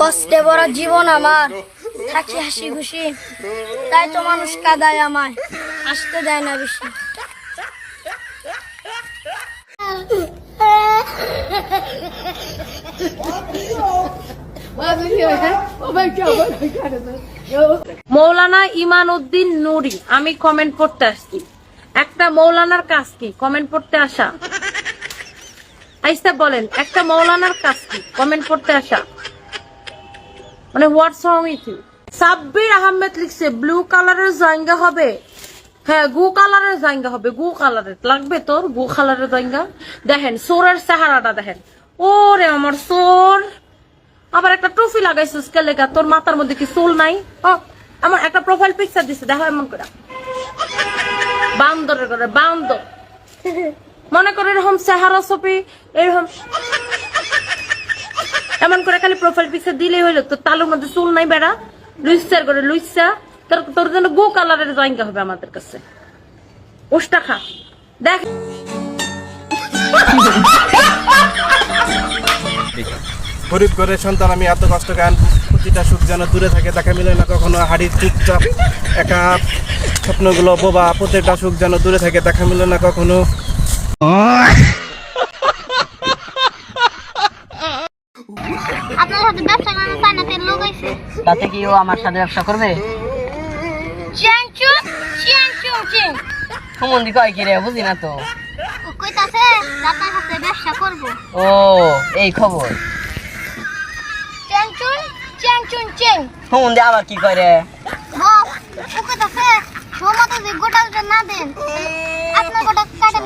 কষ্টে বড় জীবন আমার। থাকি হাসি খুশি। তাই তো মানুষ কাদায় আমায়। আসতে দেয় না বেশি। মৌলানা ইমান উদ্দিন নুরি, আমি কমেন্ট পড়তে আসছি। একটা মৌলানার কাজ কি? কমেন্ট পড়তে আসা। আইসা বলেন, একটা মৌলানার কাজ কি? কমেন্ট পড়তে আসা। মানে what's wrong you Sabbir Ahmed লিখছে ব্লু কালারের জায়গা হবে। হ্যাঁ গু কালারের জায়গা হবে, গু কালারের লাগবে তোর গু কালারের জায়গা? দেখেন, সোরের চেহারাটা দেখেন। ওরে আমার সোর! আবার একটা ট্রফি লাগাইছিস কে লেগা তোর মাথার মধ্যে কি চুল নাই? ও, আমার একটা প্রোফাইল পিকচার দিছে, দেখো এমন করে। বান্দরের করে বান্দর। মনে করে এরকম চেহারা ছবি, এরকম। এমন করে খালি প্রোফাইল পিকচার দিলেই হইল, তোর তালুর মধ্যে চুল নাই বেড়া। লুইসার করে লুইসা তোর তোর জন্য গো কালারের জায়গা হবে আমাদের কাছে। ওষ্টা খা। দেখ। গরিব ঘরের সন্তান আমি এত কষ্ট গান প্রতিটা সুখ যেন দূরে থাকে দেখা মিলে না কখনো। হাড়ির চুপচাপ একা স্বপ্নগুলো বোবা প্রত্যেকটা সুখ যেন দূরে থাকে দেখা মিলে না কখনো। তাতে কি ও আমার সাথে ব্যবসা করবে? চ্যাংচু চ্যাংচু চিং সম্বন্ধি কয় কি রে বুঝি না তো। ও কইতাছে আপনার সাথে ব্যবসা করব। ও এই খবর। চ্যাংচু চ্যাংচু চিং সম্বন্ধে আবার কি কয় রে? বস ও কইতাছে সময় যদি গোটা না দেন আপনার গোটা কাটা